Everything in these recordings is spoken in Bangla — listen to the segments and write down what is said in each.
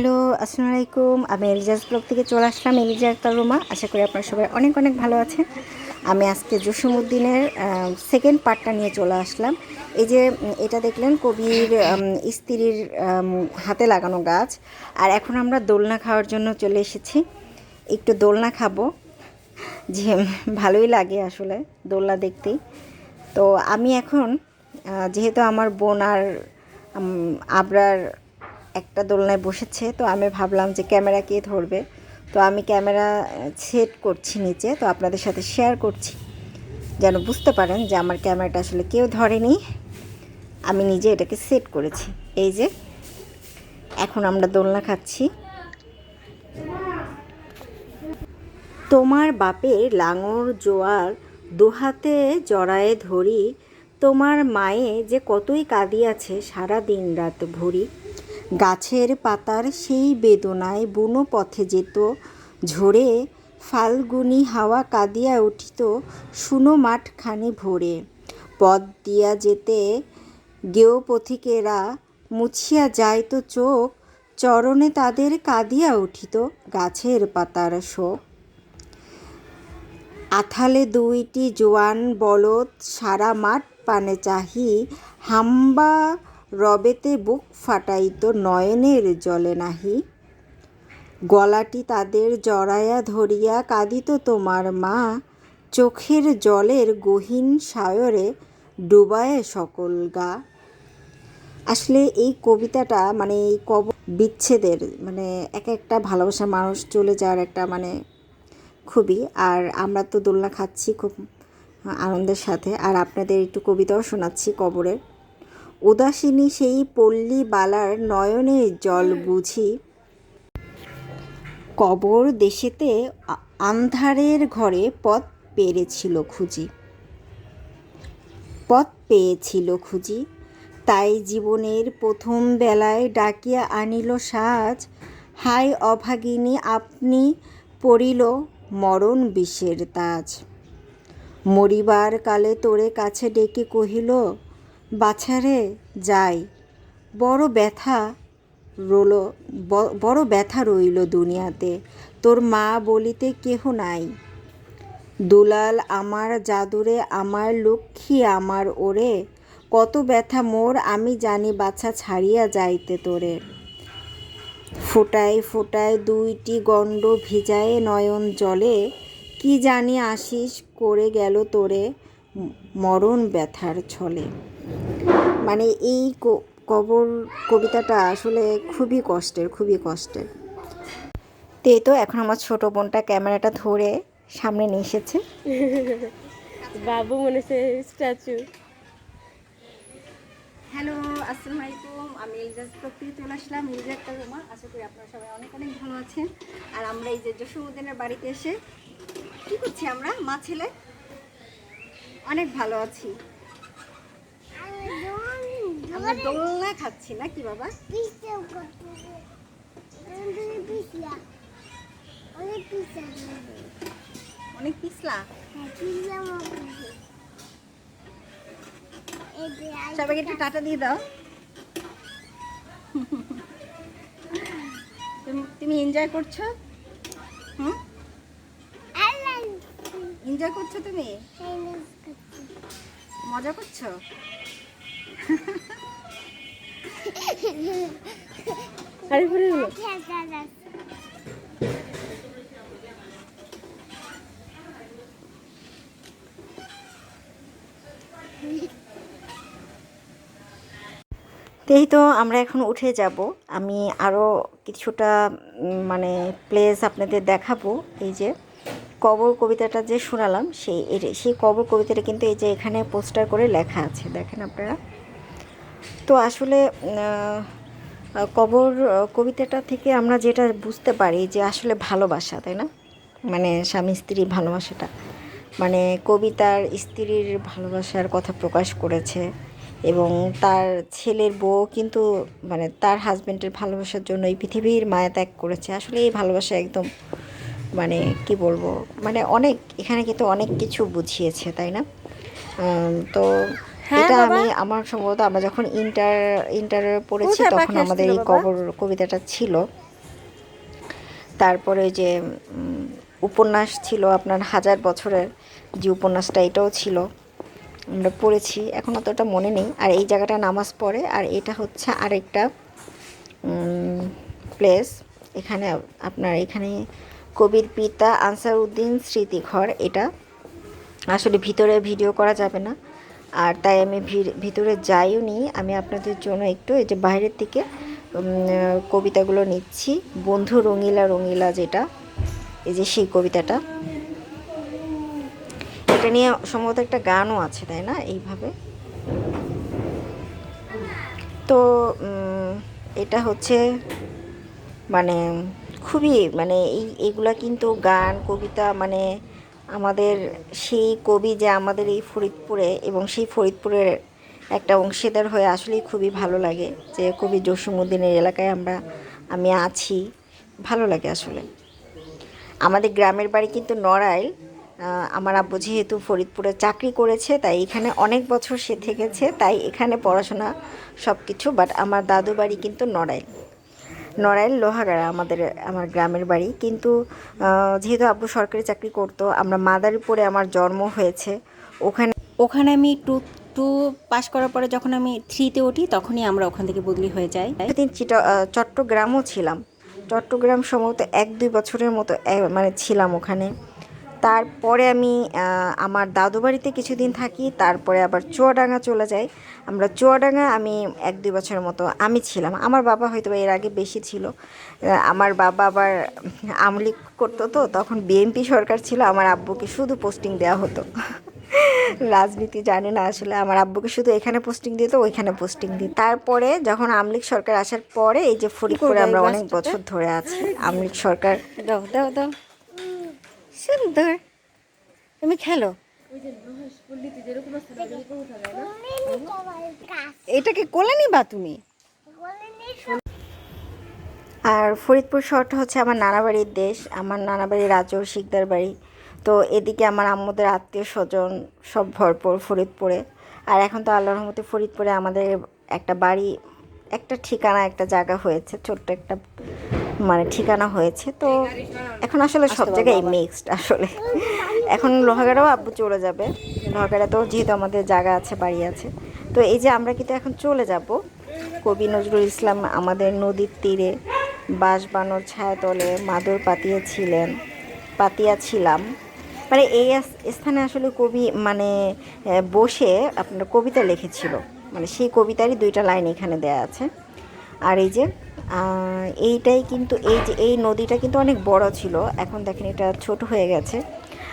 হ্যালো আসসালামু আলাইকুম আমি এলিজাস ব্লগ থেকে চলে আসলাম এলিজা রুমা আশা করি আপনারা সবাই অনেক অনেক ভালো আছেন। আমি আজকে জসিমুদ্দিনের সেকেন্ড পার্টটা নিয়ে চলে আসলাম। এই যে এটা দেখলেন কবির স্ত্রীর হাতে লাগানো গাছ। আর এখন আমরা দোলনা খাওয়ার জন্য চলে এসেছি। একটু দোলনা খাব। যে, ভালোই লাগে আসলে দোলনা দেখতেই। তো আমি এখন যেহেতু আমার বোন আর আবরার একটা দোলনায় বসেছে, তো আমি ভাবলাম যে ক্যামেরা কে ধরবে? তো আমি ক্যামেরা সেট করছি নিচে, তো আপনাদের সাথে শেয়ার করছি। যেন বুঝতে পারেন যে আমার ক্যামেরাটা আসলে কেউ ধরেনি। আমি নিজে এটাকে সেট করেছি। এই যে, এখন আমরা দোলনা খাচ্ছি। তোমার বাপের লাঙর জোয়ার দুহাতে জড়ায়ে ধরি, তোমার মায়ে যে কতই কাঁদিয়াছে সারা দিন রাত ভরি। গাছের পাতার সেই বেদনায় বুনো পথে যেত, ঝরে ফাল্গুনি হাওয়া কাঁদিয়া উঠিত শুনো মাঠখানি ভোরে। পথ দিয়া যেতে গেও পথিকেরা মুছিয়া যাইত চোখ, চরণে তাদের কাঁদিয়া উঠিত গাছের পাতার শোক। আথালে দুইটি জোয়ান বলদ সারা মাঠ পানে চাহি, হাম্বা রবেতে বুক ফাটাইত নয়নের জলে নাহি। গলাটি তাদের জড়াইয়া ধরিয়া কাঁদিত তোমার মা। চোখের জলের গহীন সায়রে ডুবায় সকল গা। আসলে এই কবিতাটা মানে এই কব বিচ্ছেদের মানে এক একটা ভালোবাসা মানুষ চলে যাওয়ার একটা মানে খুবই। আর আমরা তো দোলনা খাচ্ছি খুব আনন্দের সাথে। আর আপনাদের একটু কবিতাও শোনাচ্ছি কবরের। উদাসিনী সেই পল্লী বালার নয়নে জল বুঝি। কবর দেশেতে আন্ধারের ঘরে পথ পেরেছিল খুঁজি। পথ পেয়েছিল খুঁজি। তাই জীবনের প্রথম বেলায় ডাকিয়া আনিল সাজ। হাই অভাগিনী, আপনি পড়িল মরণ বিষের তাজ। মরিবার কালে তোরে কাছে ডেকে কহিল বাছারে যাই। বড় ব্যথা রোল বড় ব্যথা রইল দুনিয়াতে। তোর মা বলিতে কেহ নাই। দুলাল আমার জাদুরে, আমার লক্ষ্মী আমার ওরে। কত ব্যথা মোর, আমি জানি বাছা ছাড়িয়া যাইতে তোরে। ফোটায় ফোটায় দুইটি গণ্ড ভিজায় নয়ন জলে। কি জানি আশিস, করে গেল তোরে মরণ ব্যথার ছলে। মানে এই কবর কবিতাটা আসলে খুবই কষ্টের খুবই কষ্টের। তো তো এখন আমার ছোট বোনটা ক্যামেরাটা ধরে সামনে নিয়ে এসেছে। বাবু মনে হচ্ছে স্ট্যাচু। হ্যালো আসসালামু আলাইকুম। আমি ইলজাজ প্রকৃতি চলে আসলাম ইলজা একটা রুমা। আশা করি আপনারা সবাই অনেক অনেক ভালো আছেন। আর আমরা এই যে জসীমুদ্দিনের বাড়িতে এসে কি করছি আমরা মা ছেলে? অনেক ভালো আছি। আমরা দোলনা খাচ্ছি না কি বাবা অনেক পিছলা সবাইকে একটু টাটা দিয়ে দাও। তুমি তুমি এনজয় করছ? হুম? এনজয় করছ তুমি? মজা করছ? আরে পরে হলো তো এই তো আমরা এখন উঠে যাব। আমি আরও কিছুটা মানে প্লেস আপনাদের দেখাবো। এই যে কবর কবিতাটা যে শোনালাম সেই সেই কবর কবিতাটা কিন্তু এই যে এখানে পোস্টার করে লেখা আছে। দেখেন আপনারা। তো আসলে কবর, কবিতাটা থেকে আমরা যেটা বুঝতে পারি যে আসলে ভালোবাসা, তাই না? মানে স্বামী স্ত্রীর ভালোবাসাটা। মানে কবিতার স্ত্রীর ভালোবাসার কথা প্রকাশ করেছে এবং তার ছেলের বউ কিন্তু মানে তার হাজব্যান্ডের ভালোবাসার জন্য এই পৃথিবীর মায়া ত্যাগ করেছে। আসলে এই ভালোবাসা একদম মানে কি বলব? মানে অনেক, এখানে কিন্তু অনেক কিছু বুঝিয়েছে, তাই না? তো এটা আমি আমার সম্ভবত আমরা যখন ইন্টার ইন্টারে পড়েছি তখন আমাদের এই কবর কবিতাটা ছিল। তারপরে ওই যে উপন্যাস ছিল আপনার হাজার বছরের যে উপন্যাসটা এটাও ছিল। আমরা পড়েছি এখন অতটা মনে নেই। আর এই জায়গাটা নামাজ পড়ে আর এটা হচ্ছে আরেকটা প্লেস এখানে আপনার এখানে কবির পিতা আনসার উদ্দিন স্মৃতিঘর এটা। আসলে ভিতরে ভিডিও করা যাবে না। আর তাই আমি ভিতরে যাইও নি আমি আপনাদের জন্য একটু এই যে বাইরের থেকে কবিতাগুলো নিচ্ছি। বন্ধু রঙিলা রঙিলা যেটা, এই যে সেই কবিতাটা। এটা নিয়ে সম্ভবত একটা গানও আছে, তাই না? এইভাবে। তো এটা হচ্ছে মানে খুবই মানে এই, এগুলা কিন্তু গান, কবিতা মানে আমাদের সেই কবি যে আমাদের এই ফরিদপুরে এবং সেই ফরিদপুরের একটা অংশীদার হয়ে আসলেই খুবই ভালো লাগে যে কবি জসিমুদ্দিনের এলাকায় আমরা, আমি আছি। ভালো লাগে আসলে। আমাদের গ্রামের বাড়ি কিন্তু নড়াইল। আমার আব্বু যেহেতু ফরিদপুরে চাকরি করেছে, তাই এখানে অনেক বছর সে থেকেছে, তাই এখানে পড়াশোনা সব কিছু বাট আমার দাদু বাড়ি কিন্তু নড়াইল। নড়াইল লোহাগাড়া আমাদের আমার গ্রামের বাড়ি। কিন্তু যেহেতু আব্বু সরকারি চাকরি করতো আমরা মাদারীপুরে আমার জন্ম হয়েছে। ওখানে ওখানে আমি টু টু পাস করার পরে যখন আমি থ্রিতে উঠি তখনই আমরা ওখান থেকে বদলি হয়ে যাই। একদিন চিটা চট্টগ্রামও ছিলাম। চট্টগ্রাম সম্ভবত এক দুই বছরের মতো মানে ছিলাম ওখানে। তারপরে আমি আমার দাদু বাড়িতে কিছুদিন থাকি তারপরে আবার চুয়াডাঙ্গা চলে যাই। আমরা চুয়াডাঙ্গা আমি এক দুই বছরের মতো আমি ছিলাম। আমার বাবা হয়তো এর আগে বেশি ছিল। আমার বাবা আবার আমলিক করতো তো তখন বিএনপি সরকার ছিল। আমার আব্বুকে শুধু পোস্টিং দেওয়া হতো। রাজনীতি জানে না আসলে। আমার আব্বুকে শুধু এখানে পোস্টিং দিত ওইখানে পোস্টিং দিত। তারপরে যখন আমলিক সরকার আসার পরে এই যে ফরিদপুরে আমরা অনেক বছর ধরে আছি আমলিক সরকার দাও দাও দাও। সুন্দর তুমি খেলো। এটাকে কোলে নিবা তুমি। আর ফরিদপুর শহরটা হচ্ছে আমার নানাবাড়ির দেশ, আমার নানা বাড়ি রাজৌর শিকদার বাড়ি। তো এদিকে আমার আম্মুদের আত্মীয় স্বজন সব ভরপুর ফরিদপুরে। আর এখন তো আল্লাহর রহমতে ফরিদপুরে আমাদের একটা বাড়ি, একটা ঠিকানা, একটা জায়গা হয়েছে, ছোট্ট একটা মানে ঠিকানা হয়েছে তো এখন আসলে সব জায়গায় মিক্সড আসলে। এখন লোহাগাড়াও আব্বু চলে যাবে। লোহাগাড়াতেও যেহেতু আমাদের জায়গা আছে বাড়ি আছে। তো এই যে আমরা কিন্তু এখন চলে যাব কবি নজরুল ইসলাম আমাদের নদীর তীরে বাঁশ বানর ছায়াতলে মাদুর পাতিয়েছিলেন পাতিয়া ছিলাম মানে এই স্থানে আসলে কবি মানে বসে আপনার কবিতা লিখেছিল। মানে সেই কবিতারই দুইটা লাইন এখানে দেয়া আছে। আর এই যে এইটাই কিন্তু এই যে এই নদীটা কিন্তু অনেক বড় ছিল। এখন দেখেন এটা ছোট হয়ে গেছে।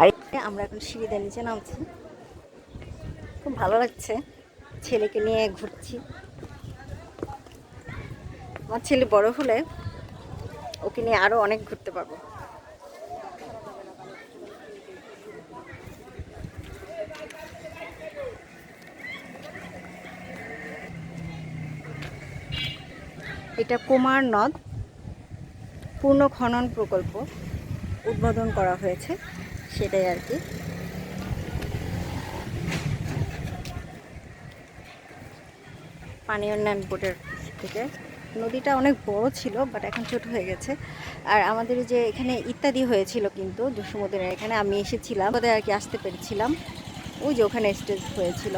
আর আমরা এখন সিঁড়িদের নিচে নামছি। খুব ভালো লাগছে ছেলেকে নিয়ে ঘুরছি। আমার ছেলে বড় হলে ওকে নিয়ে আরও অনেক ঘুরতে পারব। এটা কুমার নদ। পূর্ণ খনন প্রকল্প উদ্বোধন করা হয়েছে, সেটাই আর কি। পানি উন্নয়ন বোর্ডের থেকে। নদীটা অনেক বড় ছিল বাট এখন ছোট হয়ে গেছে। আর আমাদের যে এখানে ইত্যাদি হয়েছিল কিন্তু জসীমুদ্দিনের এখানে আমি এসেছিলাম। ওদের আর কি আসতে পেরেছিলাম। ওই যে ওখানে স্টেজ হয়েছিল।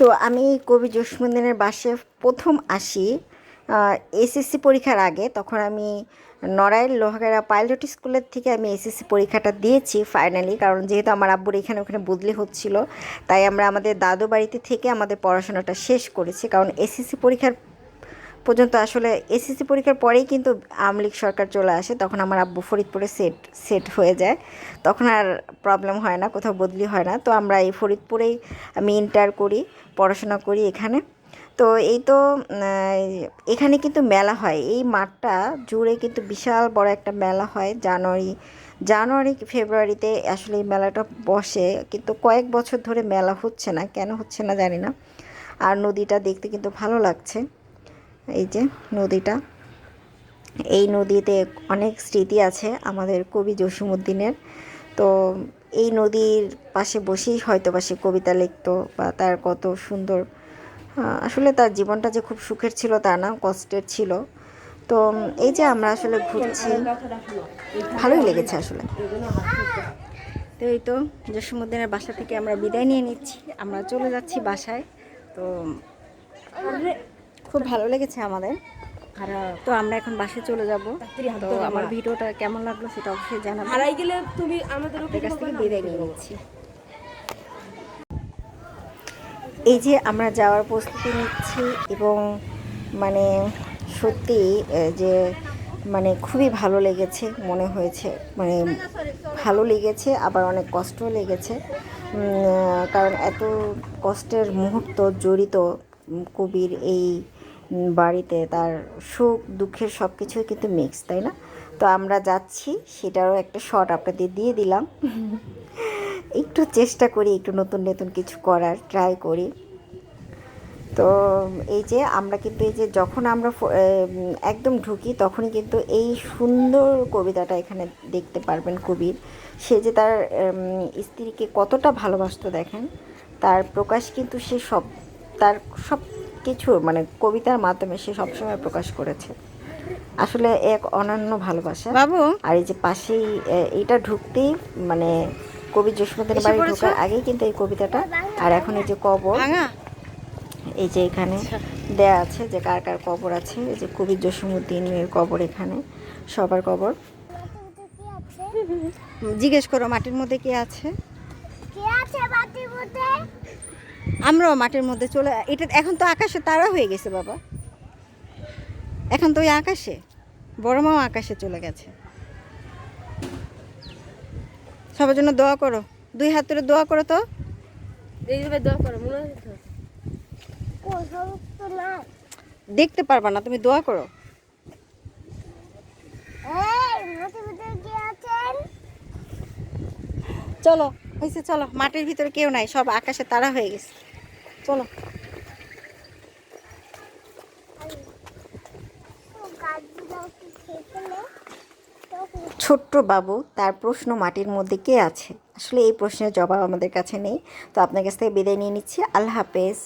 তো আমি কবি জসীমুদ্দিনের বাসে প্রথম আসি এসএসসি পরীক্ষার আগে। তখন আমি নড়াইল লোহাগাড়া পাইলট স্কুলের থেকে আমি এসএসসি পরীক্ষাটা দিয়েছি ফাইনালি কারণ যেহেতু আমার আব্বুর এখানে ওখানে বদলি হচ্ছিল, তাই আমরা আমাদের দাদু বাড়িতে থেকে আমাদের পড়াশোনাটা শেষ করেছি। কারণ এসএসসি পরীক্ষার পর্যন্ত আসলে এসএসসি পরীক্ষার পরেই কিন্তু আওয়ামী লীগ সরকার চলে আসে, তখন আমার আব্বু ফরিদপুরে সেট সেট হয়ে যায়। তখন আর প্রবলেম হয় না, কোথাও বদলি হয় না। তো আমরা এই ফরিদপুরেই আমি ইন্টার করি, পড়াশোনা করি এখানে। তো এই তো এখানে কিন্তু মেলা হয়। এই মাঠটা জুড়ে কিন্তু বিশাল বড় একটা মেলা হয়। জানুয়ারি জানুয়ারি ফেব্রুয়ারিতে আসলে এই মেলাটা বসে। কিন্তু কয়েক বছর ধরে মেলা হচ্ছে না। কেন হচ্ছে না জানি না। আর নদীটা দেখতে কিন্তু ভালো লাগছে। এই যে নদীটা। এই নদীতে অনেক স্মৃতি আছে আমাদের কবি জসিমুদ্দিনের তো এই নদীর পাশে বসেই হয়তো বা সে কবিতা লিখতো বা তার কত সুন্দর আসলে তার জীবনটা যে খুব সুখের ছিল তা না কষ্টের ছিল। তো এই যে আমরা আসলে ঘুরছি ভালোই লেগেছে আসলে। তো এই তো জসীমুদ্দিনের বাসা থেকে আমরা বিদায় নিয়ে নিচ্ছি। আমরা চলে যাচ্ছি বাসায়। তো খুব ভালো লেগেছে আমাদের। আর তো আমরা এখন বাসে চলে যাব। তো আমার ভিডিওটা কেমন লাগল সেটা অবশ্যই জানাব হারাই গেলে তুমি আমাদের কাছ থেকে বিদায় নিয়ে নিচ্ছি। এই যে আমরা যাওয়ার প্রস্তুতি নিচ্ছি এবং মানে সত্যি যে মানে খুবই ভালো লেগেছে মনে হয়েছে। মানে ভালো লেগেছে আবার অনেক কষ্টও লেগেছে। কারণ এত কষ্টের মুহূর্ত জড়িত কবির এই বাড়িতে তার সুখ দুঃখের সব কিছুই কিন্তু মিক্স তাই না? তো আমরা যাচ্ছি সেটারও একটা শর্ট আপনাদের দিয়ে দিলাম। একটু চেষ্টা করি একটু নতুন নতুন কিছু করার ট্রাই করি। তো এই যে আমরা কিন্তু এই যে যখন আমরা একদম ঢুকি তখনই কিন্তু এই সুন্দর কবিতাটা এখানে দেখতে পারবেন কবির। সে যে তার স্ত্রীকে কতটা ভালোবাসতো দেখেন তার প্রকাশ কিন্তু সে সব তার সব কিছু মানে কবিতার মাধ্যমে সে সবসময় প্রকাশ করেছে। আসলে এক অনন্য ভালোবাসা। বাবু। আর এই যে পাশেই এইটা ঢুকতেই মানে কবি জসমুদ্দিনের বাড়ি ঢোকার আগেই কিন্তু এই কবিতাটা। আর এখন এই যে কবর এই যে এখানে দেয়া আছে যে কার কার কবর আছে এই যে কবি জসীমউদ্দিনের কবর এখানে সবার কবর। জিজ্ঞেস করো মাটির মধ্যে কে আছে? কে আছে বাতির মধ্যে? আমরাও মাটির মধ্যে চলে এটা এখন তো আকাশে তারা হয়ে গেছে বাবা। এখন তো ওই আকাশে বড় মাও আকাশে চলে গেছে। সবার জন্য দোয়া করো দুই হাত ধরে দোয়া করো তো। এইভাবে দোয়া করো দেখতে পারবা না তুমি দোয়া করো। এই বাতির মধ্যে কে আছেন? চলো। হয়েছে, চলো। মাটির ভিতরে কেউ নাই, সব আকাশে তারা হয়ে গেছে। চলো। ছোট্ট বাবু, তার প্রশ্ন মাটির মধ্যে কে আছে? আসলে এই প্রশ্নের জবাব আমাদের কাছে নেই। তো আপনার কাছ থেকে বিদায় নিয়ে নিচ্ছি। আল্লাহ হাফেজ।